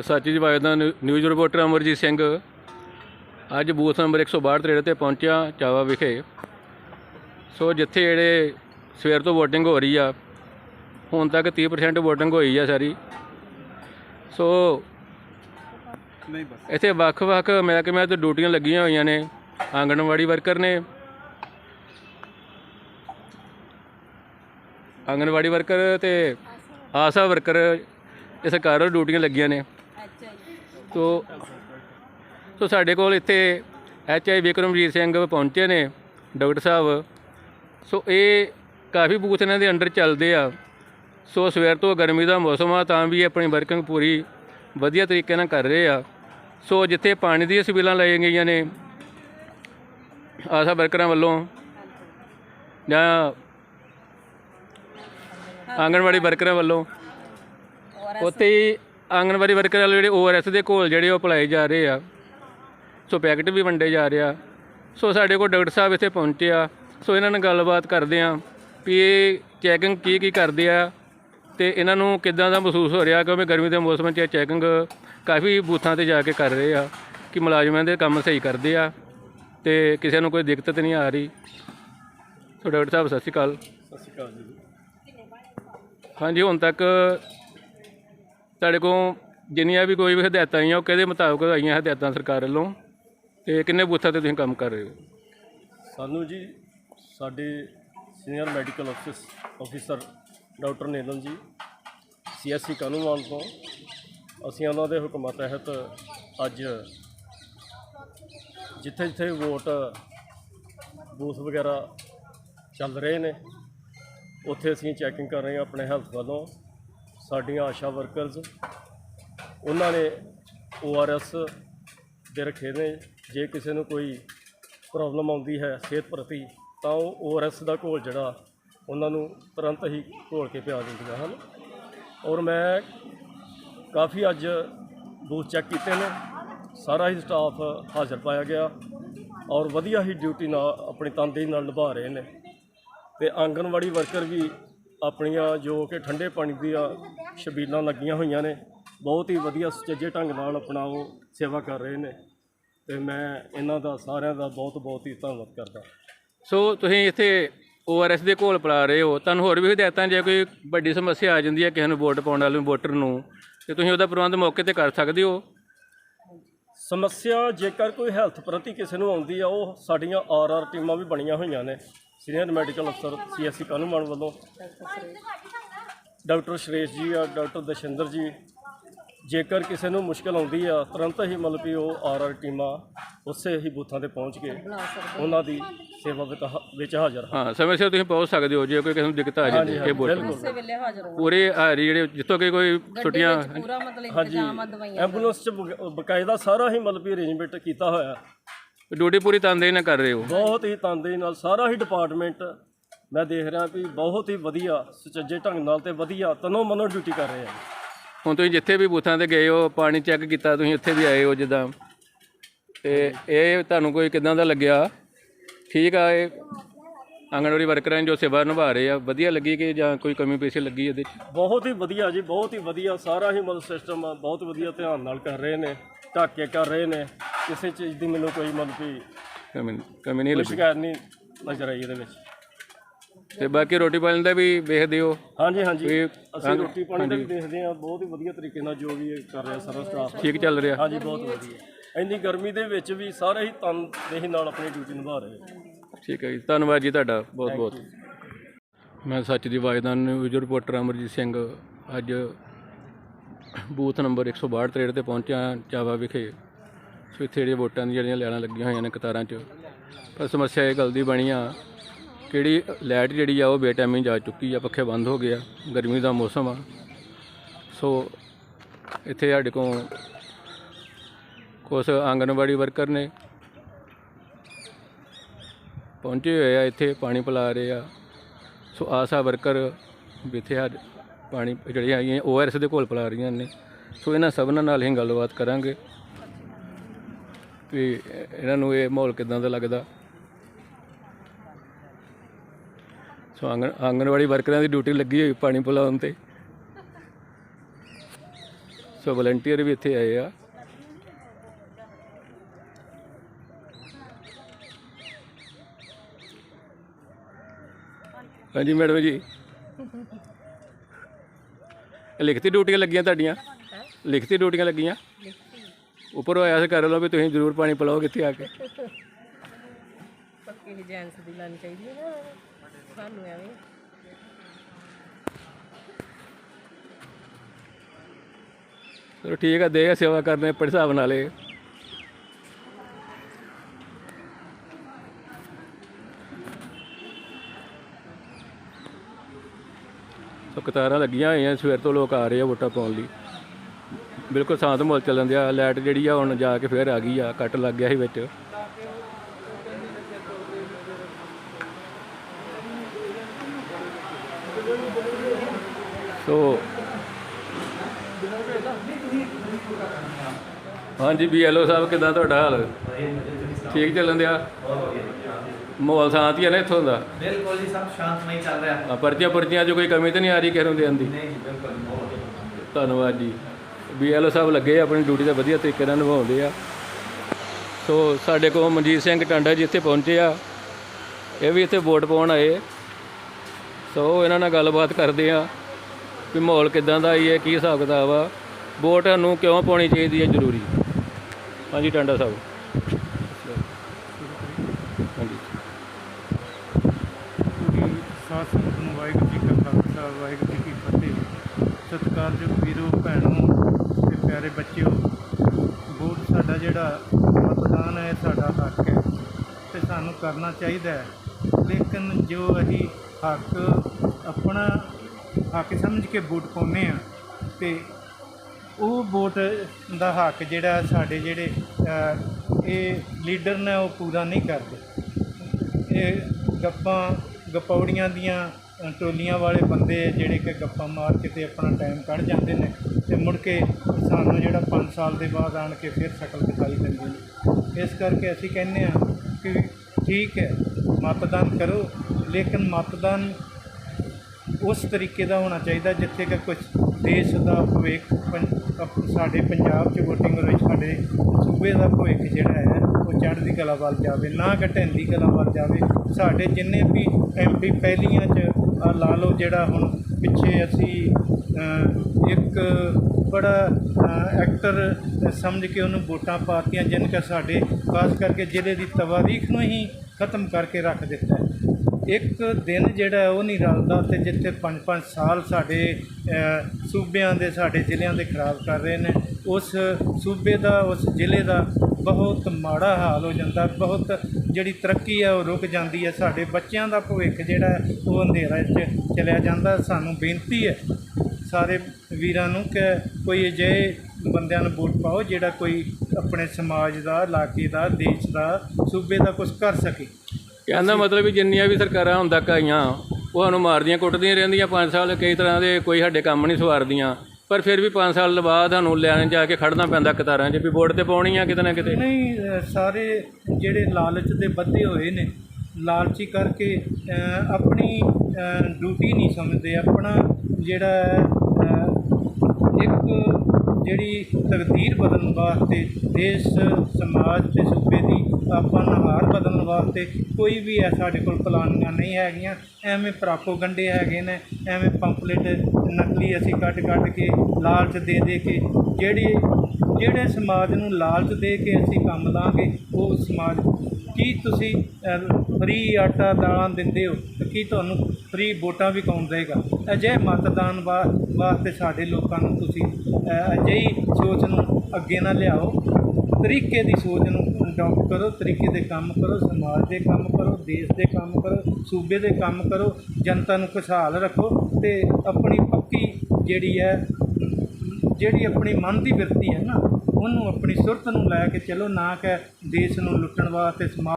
ਮੈਂ ਜੀ ਜਵਾਬ ਦਾ new- news reporter Amarjit Singh. ਅੱਜ ਬੂਥ ਨੰਬਰ 162 ਤਰੇੜੇ ਤੇ ਪਹੁੰਚਿਆ ਚਾਵਾ ਵਿਖੇ। ਸੋ ਜਿੱਥੇ ਜਿਹੜੇ ਸਵੇਰ ਤੋਂ VOTING ਹੋ ਰਹੀ ਆ, ਹੁਣ ਤੱਕ 30% VOTING ਹੋਈ ਆ ਸਾਰੀ। ਸੋ ਨਹੀਂ ਬਸ ਇੱਥੇ ਵੱਖ-ਵੱਖ ਮਹਿਕਮਿਆਂ ਤੇ ਡਿਊਟੀਆਂ ਲੱਗੀਆਂ ਹੋਈਆਂ ਨੇ, ਆਂਗਣਵਾੜੀ ਵਰਕਰ ਨੇ, ਆਂਗਣਵਾੜੀ ਵਰਕਰ ਤੇ ਆਸਾ ਵਰਕਰ, ਇਹ ਸਰਕਾਰੀ ਡਿਊਟੀਆਂ ਲੱਗੀਆਂ ਨੇ। ਤੋ ਸੋ ਸਾਡੇ ਕੋਲ ਇੱਥੇ ਐਚ ਆਈ ਵਿਕਰਮਜੀਤ ਸਿੰਘ ਪਹੁੰਚੇ ਨੇ, ਡਾਕਟਰ ਸਾਹਿਬ। ਸੋ ਇਹ ਕਾਫੀ ਬੂਥ ਇਹਨਾਂ ਦੇ ਅੰਡਰ ਚੱਲਦੇ ਆ। ਸੋ ਸਵੇਰ ਤੋਂ ਗਰਮੀ ਦਾ ਮੌਸਮ ਆ, ਤਾਂ ਵੀ ਆਪਣੀ ਵਰਕਿੰਗ ਪੂਰੀ ਵਧੀਆ ਤਰੀਕੇ ਨਾਲ ਕਰ ਰਹੇ ਆ। ਸੋ ਜਿੱਥੇ ਪਾਣੀ ਦੀਆਂ ਸਬੀਲਾਂ ਲਾਈਆਂ ਗਈਆਂ ਨੇ, ਆਸਾ ਵਰਕਰਾਂ ਵੱਲੋਂ, ਜਾਂ ਆਂਗਣਵਾੜੀ ਵਰਕਰਾਂ ਵੱਲੋਂ, ਉੱਥੇ ਹੀ ਆਂਗਣਵਾੜੀ ਵਰਕਰ ਵਾਲੇ ਜਿਹੜੇ ਓਆਰਐਸ ਦੇ ਘੋਲ ਜਿਹੜੇ ਉਹ ਭਲਾਏ ਜਾ ਰਹੇ ਆ। ਸੋ ਪੈਕਟ ਵੀ ਵੰਡੇ ਜਾ ਰਹੇ ਆ। ਸੋ ਸਾਡੇ ਕੋਲ ਡਾਕਟਰ ਸਾਹਿਬ ਇੱਥੇ ਪਹੁੰਚੇ ਆ। ਸੋ ਇਹਨਾਂ ਨਾਲ ਗੱਲਬਾਤ ਕਰਦੇ ਆ ਵੀ ਇਹ ਚੈਕਿੰਗ ਕੀ ਕੀ ਕਰਦੇ ਆ ਤੇ ਇਹਨਾਂ ਨੂੰ ਕਿੱਦਾਂ ਦਾ ਮਹਿਸੂਸ ਹੋ ਰਿਹਾ ਕਿਉਂਕਿ ਗਰਮੀ ਦੇ ਮੌਸਮ 'ਚ ਚੈਕਿੰਗ ਕਾਫੀ ਬੂਥਾਂ ਤੇ ਜਾ ਕੇ ਕਰ ਰਹੇ ਆ ਕਿ ਮੁਲਾਜ਼ਮਾਂ ਦੇ ਕੰਮ ਸਹੀ ਕਰਦੇ ਆ ਤੇ ਕਿਸੇ ਨੂੰ ਕੋਈ ਦਿੱਕਤ ਨਹੀਂ ਆ ਰਹੀ। ਸੋ ਡਾਕਟਰ ਸਾਹਿਬ ਸਤਿ ਸ਼੍ਰੀ ਅਕਾਲ। ਸਤਿ ਸ਼੍ਰੀ ਅਕਾਲ ਜੀ। ਹਾਂਜੀ ਹੁਣ ਤੱਕ ਤੁਹਾਡੇ ਕੋਲ ਜਿੰਨੀਆਂ ਵੀ ਕੋਈ ਵੀ ਹਦਾਇਤਾਂ ਆਈਆਂ, ਉਹ ਕਿਹਦੇ ਮੁਤਾਬਕ ਆਈਆਂ ਹਦਾਇਤਾਂ ਸਰਕਾਰ ਵੱਲੋਂ ਤੇ ਕਿੰਨੇ ਬੂਥਾਂ ਤੇ ਤੁਸੀਂ ਕੰਮ ਕਰ ਰਹੇ ਹੋ? ਸਾਨੂੰ ਜੀ, ਸਾਡੇ senior medical office officer doctor Neelam ji CSC Kanuwan ਤੋਂ ਅਸੀਂ ਉਹਨਾਂ ਦੇ ਹੁਕਮਾਂ ਤਹਿਤ ਅੱਜ ਜਿੱਥੇ ਜਿੱਥੇ ਵੋਟ, ਬੂਥ ਵਗੈਰਾ ਚੱਲ ਰਹੇ ਨੇ, ਉੱਥੇ ਅਸੀਂ ਚੈਕਿੰਗ ਕਰ ਰਹੇ ਹਾਂ ਆਪਣੇ ਹੈਲਥ ਵੱਲੋਂ। ਸਾਡੀਆਂ ਆਸ਼ਾ ਵਰਕਰਸ ਉਹਨਾਂ ਨੇ ਓਆਰਐਸ ਦੇ ਰੱਖੇ ਨੇ। ਜੇ ਕਿਸੇ ਨੂੰ ਕੋਈ ਪ੍ਰੋਬਲਮ ਆਉਂਦੀ ਹੈ ਸਿਹਤ ਪ੍ਰਤੀ, ਤਾਂ ਉਹ ਓਆਰਐਸ ਦਾ ਘੋਲ ਜਿਹੜਾ, ਉਹਨਾਂ ਨੂੰ ਤੁਰੰਤ ਹੀ ਘੋਲ ਕੇ ਪਿਆ ਦਿੰਦੀਆਂ ਹਨ। ਔਰ ਮੈਂ ਕਾਫੀ ਅੱਜ ਬੂਥ ਚੈੱਕ ਕੀਤੇ ਨੇ। ਸਾਰਾ ਹੀ ਸਟਾਫ ਹਾਜ਼ਰ ਪਾਇਆ ਗਿਆ ਔਰ ਵਧੀਆ ਹੀ ਡਿਊਟੀ ਨਾਲ ਆਪਣੀ ਤਨਦੇਹੀ ਨਾਲ ਨਿਭਾ ਰਹੇ ਨੇ। ਤੇ ਆਂਗਣਵਾੜੀ ਵਰਕਰ ਵੀ ਆਪਣੀਆਂ ਜੋ ਕਿ ਠੰਡੇ ਪਾਣੀ ਦੀਆਂ ਛਬੀਲਾਂ ਲੱਗੀਆਂ ਹੋਈਆਂ ਨੇ ਬਹੁਤ ਹੀ ਵਧੀਆ ਸੁਚੱਜੇ ਢੰਗ ਨਾਲ ਆਪਣਾ ਉਹ ਸੇਵਾ ਕਰ ਰਹੇ ਨੇ ਤੇ ਮੈਂ ਇਹਨਾਂ ਦਾ ਸਾਰਿਆਂ ਦਾ ਬਹੁਤ ਬਹੁਤ ਹੀ ਧੰਨਵਾਦ ਕਰਦਾ। ਸੋ ਤੁਸੀਂ ਇੱਥੇ ਓਆਰਐਸ ਦੇ ਘੋਲ ਪਿਲਾ ਰਹੇ ਹੋ ਤੁਹਾਨੂੰ ਹੋਰ ਵੀ ਹਦਾਇਤਾਂ ਜੇ ਕੋਈ ਵੱਡੀ ਸਮੱਸਿਆ ਆ ਜਾਂਦੀ ਹੈ ਕਿਸੇ ਨੂੰ ਵੋਟ ਪਾਉਣ ਵਾਲੇ ਵੋਟਰ ਨੂੰ ਤੇ ਤੁਸੀਂ ਉਹਦਾ ਪ੍ਰਬੰਧ ਮੌਕੇ ਤੇ ਕਰ ਸਕਦੇ ਹੋ? ਸਮੱਸਿਆ ਜੇਕਰ ਕੋਈ ਹੈਲਥ ਪ੍ਰਤੀ ਕਿਸੇ ਨੂੰ ਆਉਂਦੀ ਆ ਉਹ ਸਾਡੀਆਂ ਆਰ ਆਰ ਟੀਮਾਂ ਵੀ ਬਣੀਆਂ ਹੋਈਆਂ ਨੇ। ਸੀਨੀਅਰ ਮੈਡੀਕਲ ਅਫਸਰ ਸੀਐਸਸੀ ਕਾਨੂੰਮਾਨ ਵੱਲੋਂ ਡਾਕਟਰ ਸ਼੍ਰੇਸ਼ ਜੀ ਆ ਡਾਕਟਰ ਦਸ਼ਿੰਦਰ ਜੀ ਜੇਕਰ ਕਿਸੇ ਨੂੰ ਮੁਸ਼ਕਲ ਆਉਂਦੀ ਆ ਤੁਰੰਤ ਹੀ ਮਤਲਬ ਵੀ ਉਹ ਆਰ ਆਰ ਟੀਮਾਂ ਉਸੇ ਹੀ ਬੂਥਾਂ ਤੇ ਪਹੁੰਚ ਕੇ ਉਹਨਾਂ ਦੀ ਸੇਵਾ ਵਿੱਚ ਹਾ- ਵਿੱਚ ਹਾਜ਼ਰ ਹਨ। ਹਾਂ ਸਮੇਂ ਸਿਰ ਤੁਸੀਂ ਪਹੁੰਚ ਸਕਦੇ ਹੋ ਜੇ ਕੋਈ ਕਿਸੇ ਨੂੰ ਦਿੱਕਤ ਆ ਜਾਂਦੀ ਹੈ ਵੋਟ ਨੂੰ ਉਸੇ ਵੇਲੇ ਹਾਜ਼ਰ ਹੋ ਪੂਰੇ ਜਿਹੜੇ ਜਿੱਥੋਂ ਕਿ ਕੋਈ ਛੁੱਟੀਆਂ ਪੂਰਾ ਮਤਲਬ ਇੰਤਜ਼ਾਮ ਆ ਦਵਾਈਆਂ ਐਂਬੂਲੈਂਸ ਚ ਬਕ- ਬਕਾਇਦਾ ਸਾਰਾ ਹੀ ਮਤਲਬ ਵੀ ਅਰੇਂਜਮੈਂਟ ਕੀਤਾ ਹੋਇਆ। ਡਿਊਟੀ ਪੂਰੀ ਤਨਦੇਹੀ ਨਾਲ ਕਰ ਰਹੇ ਹੋ? ਬਹੁਤ ਹੀ ਤਨਦੇਹੀ ਨਾਲ ਸਾਰਾ ਹੀ ਡਿਪਾਰਟਮੈਂਟ ਮੈਂ ਦੇਖ ਰਿਹਾ ਵੀ ਬਹੁਤ ਹੀ ਵਧੀਆ ਸੁਚੱਜੇ ਢੰਗ ਨਾਲ ਤੇ ਵਧੀਆ ਤਨੋ ਮਨੋ ਡਿਊਟੀ ਕਰ ਰਹੇ ਆ। ਹੁਣ ਤੁਸੀਂ ਜਿੱਥੇ ਵੀ ਬੂਥਾਂ ਤੇ ਗਏ ਹੋ ਪਾਣੀ ਚੈੱਕ ਕੀਤਾ ਤੁਸੀਂ ਉੱਥੇ ਵੀ ਆਏ ਹੋ ਜਿੱਦਾਂ। ਤੇ ਇਹ ਤੁਹਾਨੂੰ ਕੋਈ ਕਿਦਾਂ ਦਾ ਲੱਗਿਆ? ਠੀਕ ਆ ਇਹ ਆਂਗਣਵਾੜੀ ਵਰਕਰਾਂ ਜੋ ਸੇਵਾ ਨਿਭਾ ਰਹੇ ਆ ਵਧੀਆ ਲੱਗੀ ਕਿ ਜਾਂ ਕੋਈ ਕਮੀ ਪੇਸ਼ੀ ਲੱਗੀ ਇਹਦੇ 'ਚ? ਬਹੁਤ ਹੀ ਵਧੀਆ ਜੀ ਬਹੁਤ ਹੀ ਵਧੀਆ ਸਾਰਾ ਹੀ ਮਤਲਬ ਸਿਸਟਮ ਬਹੁਤ ਵਧੀਆ ਧਿਆਨ ਨਾਲ ਕਰ ਰਹੇ ਨੇ। ਢੱਕ ਕੇ ਕਰ ਰਹੇ ਨੇ ਕਿਸੇ ਚੀਜ਼ ਦੀ ਮੈਨੂੰ ਕੋਈ ਮਤਲਬ ਕਮੀ ਕਮੀ ਨਹੀਂ ਕੋਈ ਲੱਗੀ। ਸ਼ਿਕਾਇਤ ਨਹੀਂ ਨਜ਼ਰ ਆਈ ਇਹਦੇ ਵਿੱਚ। ਤੇ ਬਾਕੀ ਰੋਟੀ ਪਾਣੀ ਦਾ ਵੀ ਵੇਖਦੇ ਹੋ? ਹਾਂਜੀ ਹਾਂਜੀ। ਵੀ ਅਸੀਂ ਰੋਟੀ ਪਾਣੀ ਦਾ ਵੀ ਦੇਖਦੇ ਹਾਂ ਬਹੁਤ ਹੀ ਵਧੀਆ ਤਰੀਕੇ ਨਾਲ ਜੋ ਵੀ ਇਹ ਕਰ ਰਿਹਾ ਸਾਰਾ ਸਟਾਫ ਠੀਕ ਚੱਲ ਰਿਹਾ। ਹਾਂਜੀ ਬਹੁਤ ਵਧੀਆ। ਇੰਨੀ ਗਰਮੀ ਦੇ ਵਿੱਚ ਵੀ ਸਾਰੇ ਹੀ ਤਨਦੇਹੀ ਨਾਲ ਆਪਣੀ ਡਿਊਟੀ ਨਿਭਾ ਰਹੇ ਆ ਠੀਕ ਹੈ ਜੀ। ਧੰਨਵਾਦ ਜੀ ਤੁਹਾਡਾ ਬਹੁਤ ਬਹੁਤ। ਮੈਂ ਸੱਚ ਦੀ ਆਵਾਜ਼ ਦਾ ਨਿਊਜ਼ ਰਿਪੋਰਟਰ ਅਮਰਜੀਤ ਸਿੰਘ ਅੱਜ ਬੂਥ ਨੰਬਰ 162 ਤਰੇੜ ਤੇ ਪਹੁੰਚਿਆ ਚਾਵਾ ਵਿਖੇ। ਸੋ ਇੱਥੇ ਜਿਹੜੀਆਂ ਵੋਟਾਂ ਦੀਆਂ ਜਿਹੜੀਆਂ ਲੈਣਾ ਲੱਗੀਆਂ ਹੋਈਆਂ ਨੇ ਕਤਾਰਾਂ 'ਚ। ਪਰ ਸਮੱਸਿਆ ਇਹ ਗੱਲ ਦੀ ਬਣੀ ਆ, ਕਿਹੜੀ ਲਾਈਟ ਜਿਹੜੀ ਆ ਉਹ ਬੇਟਾਈਮਿੰਗ ਜਾ ਚੁੱਕੀ ਆ, ਪੱਖੇ ਬੰਦ ਹੋ ਗਏ ਆ, ਗਰਮੀ ਦਾ ਮੌਸਮ ਆ। ਸੋ ਇੱਥੇ ਸਾਡੇ ਕੋਲ ਕੁਛ ਆਂਗਨਵਾੜੀ ਵਰਕਰ ਨੇ। ਪਹੁੰਚੇ ਹੋਏ ਆ ਇੱਥੇ, ਪਾਣੀ ਪਿਲਾ ਰਹੇ ਆ। ਸੋ ਆਸਾ ਵਰਕਰ ਵੀ ਇੱਥੇ ਅੱਜ ਪਾਣੀ ਜਿਹੜੀਆਂ ਆਈਆਂ ਓਆਰਐਸ ਦੇ ਕੋਲ ਪਿਲਾ ਰਹੀਆਂ ਨੇ। ਸੋ ਇਹਨਾਂ ਸਭਨਾਂ ਨਾਲ ਹੀ ਗੱਲਬਾਤ ਕਰਾਂਗੇ। ਵੀ ਇਹਨਾਂ ਨੂੰ ਇਹ ਮਾਹੌਲ ਕਿਦਾਂ ਦਾ ਲੱਗਦਾ? ਸੋ ਆਂਗਣ, ਆਂਗਣਵਾੜੀ ਵਰਕਰਾਂ ਦੀ ਡਿਊਟੀ ਲੱਗੀ ਹੋਈ ਪਾਣੀ ਪਿਲਾਉਣ ਤੇ। ਸੋ ਵਲੰਟੀਅਰ ਵੀ ਇੱਥੇ ਆਏ ਆ। ਹਾਂਜੀ ਮੈਡਮ ਜੀ। ਲਿਖਤੀ ਡਿਊਟੀਆਂ ਲੱਗੀਆਂ ਤੁਹਾਡੀਆਂ? ਲਿਖਤੀ ਡਿਊਟੀਆਂ ਲੱਗੀਆਂ? ਉੱਪਰੋਂ ਆਇਆ ਸੀ ਕਰ ਲਓ ਵੀ ਤੁਸੀਂ ਜ਼ਰੂਰ ਪਾਣੀ ਪਿਲਾਓ ਕਿੱਥੇ ਆ ਕੇ। ਪੱਕੀ ਏਜੰਸ ਦੀ ਲਾਣੀ ਚਾਹੀਦੀ ਹੈ ਨਾ। ਸਾਨੂੰ ਐਵੇਂ। ਚਲੋ ਠੀਕ ਆ ਦੇ ਸੇਵਾ ਕਰਨੇ ਆਪਣੇ ਹਿਸਾਬ ਨਾਲ ਸੋ ਕਤਾਰਾਂ ਲੱਗੀਆਂ ਹੋਈਆਂ ਸਵੇਰ ਤੋਂ ਲੋਕ ਆ ਰਹੇ ਆ ਵੋਟਾਂ ਪਾਉਣ ਲਈ। ਬਿਲਕੁਲ ਸ਼ਾਂਤ ਮਾਹੌਲ ਚੱਲਣ ਦਿਆ ਲਾਈਟ ਜਿਹੜੀ ਆ ਹੁਣ ਜਾ ਕੇ ਫੇਰ ਆ ਗਈ ਆ ਕੱਟ ਲੱਗ ਗਿਆ ਸੀ ਵਿੱਚ। ਸੋ ਹਾਂਜੀ ਬੀਐਲਓ ਸਾਹਿਬ ਕਿਦਾਂ ਤੁਹਾਡਾ ਹਾਲ? ਠੀਕ ਚੱਲਣ ਦਿਆ? ਮਾਹੌਲ ਸ਼ਾਂਤ ਹੀ ਹੈ ਨਾ ਇੱਥੋਂ ਦਾ। ਬਿਲਕੁਲ ਜੀ ਸਭ ਸ਼ਾਂਤਮਈ ਚੱਲ ਰਿਹਾ। ਆ, ਪਰਚੀਆਂ ਪਰਚੀਆਂ 'ਚ ਕੋਈ ਕਮੀ ਤਾਂ ਨਹੀਂ ਆ ਰਹੀ ਕਿਸੇ ਨੂੰ ਦੇਣ ਦੀ? ਨਹੀਂ ਜੀ ਬਿਲਕੁਲ ਬਹੁਤ ਧੰਨਵਾਦ ਜੀ। ਬੀਐਲਓ ਸਾਹਿਬ ਲੱਗੇ ਆਪਣੀ ਡਿਊਟੀ ਦਾ ਵਧੀਆ ਤਰੀਕੇ ਨਾਲ ਨਿਭਾਉਂਦੇ ਆ। ਸੋ ਸਾਡੇ ਕੋਲ ਮਨਜੀਤ ਸਿੰਘ ਟਾਂਡਾ ਜੀ ਇੱਥੇ ਪਹੁੰਚੇ ਆ। ਇਹ ਵੀ ਇੱਥੇ ਵੋਟ ਪਾਉਣ ਆਏ। ਸੋ ਇਹਨਾਂ ਨਾਲ ਗੱਲਬਾਤ ਕਰਦੇ ਆ ਵੀ ਮਾਹੌਲ ਕਿਦਾਂ ਦਾ ਹੀ ਹੈ ਕੀ ਹਿਸਾਬ ਕਿਤਾਬ ਆ। ਵੋਟ ਨੂੰ ਕਿਉਂ ਪਾਉਣੀ ਚਾਹੀਦੀ ਹੈ ਜ਼ਰੂਰੀ? ਹਾਂਜੀ ਟਾਂਡਾ ਸਾਹਿਬ ਹਾਂਜੀ ਪੂਰੀ ਸਾਧ ਸੰਗਤ ਨੂੰ ਵਾਹਿਗੁਰੂ ਜੀ ਕਾ ਖਾਲਸਾ, ਵਾਹਿਗੁਰੂ ਜੀ ਕੀ ਫਤਿਹ। ਸਤਿਕਾਰਯੋਗ ਵੀਰੋ, ਭੈਣੋ ਤੇ ਪਿਆਰੇ ਬੱਚਿਓ ਵੋਟ ਸਾਡਾ ਜਿਹੜਾ ਮਤਦਾਨ ਹੈ, ਸਾਡਾ ਹੱਕ ਹੈ ਤੇ ਸਾਨੂੰ ਕਰਨਾ ਚਾਹੀਦਾ ਹੈ। ਲੇਕਿਨ ਜੋ ਅਸੀਂ ਹੱਕ, ਆਪਣਾ ਹੱਕ ਸਮਝ ਕੇ ਵੋਟ ਪਾਉਂਦੇ ਆ ਤੇ ਉਹ ਵੋਟ ਦਾ ਹੱਕ ਜਿਹੜਾ ਸਾਡੇ ਜਿਹੜੇ ਇਹ ਲੀਡਰ ਨੇ ਉਹ ਪੂਰਾ ਨਹੀਂ ਕਰਦੇ। ਇਹ ਗੱਪਾਂ ਗਪੌੜੀਆਂ ਦੀਆਂ ਟੋਲੀਆਂ ਵਾਲੇ ਬੰਦੇ ਜਿਹੜੇ ਕਿ ਗੱਪਾਂ ਮਾਰ ਕੇ ਤੇ ਆਪਣਾ ਟਾਈਮ ਕੱਢ ਜਾਂਦੇ ਨੇ ਤੇ ਮੁੜ ਕੇ ਸਾਨੂੰ ਜਿਹੜਾ 5 ਸਾਲ ਦੇ ਬਾਅਦ ਆਣ ਕੇ ਫਿਰ ਸ਼ਕਲ ਦਿਖਾਈ ਦਿੰਦੀ ਨੇ ਇਸ ਕਰਕੇ ਅਸੀਂ ਕਹਿੰਦੇ ਆ ਕਿ ਠੀਕ ਹੈ, ਮਤਦਾਨ ਕਰੋ, ਲੇਕਿਨ ਮਤਦਾਨ ਉਸ ਤਰੀਕੇ ਦਾ ਹੋਣਾ ਚਾਹੀਦਾ ਜਿੱਥੇ ਕਿ ਕੁਝ ਦੇਸ਼ ਦਾ ਭਵਿੱਖ ਪੰ- ਸਾਡੇ ਪੰਜਾਬ 'ਚ ਵੋਟਿੰਗ ਵਿੱਚ ਸਾਡੇ ਸੂਬੇ ਦਾ ਭਵਿੱਖ ਜਿਹੜਾ ਹੈ ਉਹ ਚੜ੍ਹਦੀ ਕਲਾ ਵੱਲ ਜਾਵੇ, ਨਾ ਕਿ ਢਹਿੰਦੀ ਕਲਾ ਵੱਲ ਜਾਵੇ, ਸਾਡੇ ਜਿੰਨੇ ਵੀ ਐਮਪੀ ਪਹਿਲੀਆਂ 'ਚ ਲਾ ਲਓ ਜਿਹੜਾ ਹੁਣ ਪਿੱਛੇ ਅਸੀਂ ਇੱਕ ਬੜਾ ਐਕਟਰ ਸਮਝ ਕੇ ਉਹਨੂੰ ਵੋਟਾਂ ਪਾਤੀਆਂ, ਜਿਨ ਕਿ ਸਾਡੇ, ਖਾਸ ਕਰਕੇ ਜ਼ਿਲ੍ਹੇ ਦੀ ਤਵਾਰੀਖ ਨੂੰ ਹੀ ਖਤਮ ਕਰਕੇ ਰੱਖ ਦਿੱਤਾ ਇੱਕ ਦਿਨ ਜਿਹੜਾ ਉਹ ਨਹੀਂ ਰਲਦਾ ਤੇ ਜਿੱਥੇ 5-5 ਸਾਲ ਸਾਡੇ ਸੂਬਿਆਂ ਦੇ, ਸਾਡੇ ਜ਼ਿਲ੍ਹਿਆਂ ਦੇ ਖਰਾਬ ਕਰ ਰਹੇ ਨੇ, ਉਸ ਸੂਬੇ ਦਾ, ਉਸ ਜ਼ਿਲ੍ਹੇ ਦਾ ਬਹੁਤ ਮਾੜਾ ਹਾਲ ਹੋ ਜਾਂਦਾ, ਬਹੁਤ ਜਿਹੜੀ ਤਰੱਕੀ ਹੈ ਉਹ ਰੁਕ ਜਾਂਦੀ ਹੈ ਸਾਡੇ ਬੱਚਿਆਂ ਦਾ ਭਵਿੱਖ ਜਿਹੜਾ ਉਹ ਅੰਧੇਰਾ 'ਚ ਚਲਿਆ ਜਾਂਦਾ। ਸਾਨੂੰ ਬੇਨਤੀ ਹੈ, ਸਾਰੇ ਵੀਰਾਂ ਨੂੰ ਕਿ ਕੋਈ ਅਜਿਹੇ ਬੰਦਿਆਂ ਨੂੰ ਵੋਟ ਪਾਓ, ਜਿਹੜਾ ਕੋਈ ਆਪਣੇ ਸਮਾਜ ਦਾ, ਇਲਾਕੇ ਦਾ, ਦੇਸ਼ ਦਾ, ਸੂਬੇ ਦਾ ਕੁਝ ਕਰ ਸਕੇ। ਕਹਿੰਦਾ ਮਤਲਬ ਵੀ ਜਿੰਨੀਆਂ ਵੀ ਸਰਕਾਰਾਂ ਹੁੰਦਾ ਕਾਈਆਂ ਆਈਆਂ, ਉਹ ਸਾਨੂੰ ਮਾਰਦੀਆਂ, ਕੁੱਟਦੀਆਂ ਰਹਿੰਦੀਆਂ। 5 ਸਾਲ ਕਈ ਤਰ੍ਹਾਂ ਦੇ ਕੋਈ ਸਾਡੇ ਕੰਮ ਨਹੀਂ ਸਵਾਰਦੀਆਂ। ਪਰ ਫਿਰ ਵੀ 5 ਸਾਲ ਬਾਅਦ ਸਾਨੂੰ ਲੈਣ ਜਾ ਕੇ ਖੜਨਾ ਪੈਂਦਾ ਕਤਾਰਾਂ 'ਚ ਵੀ ਵੋਟ ਤੇ ਪਾਉਣੀ ਆ ਕਿਤੇ ਨਾ ਕਿਤੇ। ਨਹੀਂ ਅ, ਸਾਰੇ ਜਿਹੜੇ ਲਾਲਚ ਦੇ ਬੱਧੇ ਹੋਏ ਨੇ ਲਾਲਚੀ ਕਰਕੇ ਅ, ਆਪਣੀ ਡਿਊਟੀ ਨਹੀਂ ਸਮਝਦੇ। ਆਪਣਾ ਜਿਹੜਾ ਹੈ, ਅ, ਇੱਕ ਜਿਹੜੀ ਤਕਦੀਰ ਬਦਲਣ ਵਾਸਤੇ ਦੇਸ਼ ਸਮਾਜ ਤੇ ਸੂਬੇ ਦੀ ਆਪਾਂ ਨਹਾਰ ਬਦਲਣ ਵਾਸਤੇ ਕੋਈ ਵੀ ਹੈ ਸਾਡੇ ਕੋਲ ਪਲਾਨੀਆਂ ਨਹੀਂ ਹੈਗੀਆਂ, ਐਵੇਂ ਪ੍ਰਾਪੋਗੰਡੇ ਹੈਗੇ ਨੇ, ਐਵੇਂ ਪੰਪਲੇਟ ਨਕਲੀ ਅਸੀਂ ਕੱਢ ਕੱਢ ਕੇ ਲਾਲਚ ਦੇ ਦੇ ਕੇ ਜਿਹੜੀ, ਜਿਹੜੇ ਸਮਾਜ ਨੂੰ ਲਾਲਚ ਦੇ ਕੇ ਅਸੀਂ ਕੰਮ ਲਾਂਗੇ, ਉਹ ਸਮਾਜ, ਕੀ ਤੁਸੀਂ ਫਰੀ ਆਟਾ ਦਾਲਾਂ ਦਿੰਦੇ ਹੋ, ਤੇ ਕੀ ਤੁਹਾਨੂੰ ਫਰੀ ਵੋਟਾਂ ਵੀ ਕੌਣ ਦੇਗਾ? ਅਜਿਹੇ ਮਤਦਾਨ ਵਾ- ਵਾਸਤੇ ਸਾਡੇ ਲੋਕਾਂ ਨੂੰ ਤੁਸੀਂ ਅਜਿਹੀ ਸੋਚ ਨੂੰ ਅੱਗੇ ਨਾ ਲਿਆਓ। ਤਰੀਕੇ ਦੀ ਸੋਚ ਨੂੰ ਅਡਾਪਟ ਕਰੋ, ਤਰੀਕੇ ਦੇ ਕੰਮ ਕਰੋ, ਸਮਾਜ ਦੇ ਕੰਮ ਕਰੋ, ਦੇਸ਼ ਦੇ ਕੰਮ ਕਰੋ, ਸੂਬੇ ਦੇ ਕੰਮ ਕਰੋ, ਜਨਤਾ ਨੂੰ ਖੁਸ਼ਹਾਲ ਰੱਖੋ ਤੇ ਆਪਣੀ ਪੱਕੀ ਜਿਹੜੀ ਹੈ, ਜਿਹੜੀ ਆਪਣੀ ਮਨ ਦੀ ਬਿਰਤੀ ਹੈ ਨਾ, ਉਹਨੂੰ ਆਪਣੀ ਸੁਰਤ ਨੂੰ ਲੈ ਕੇ ਚਲੋ, ਨਾ ਕਿ ਦੇਸ਼ ਨੂੰ ਲੁੱਟਣ ਵਾਸਤੇ ਸਮਾਜ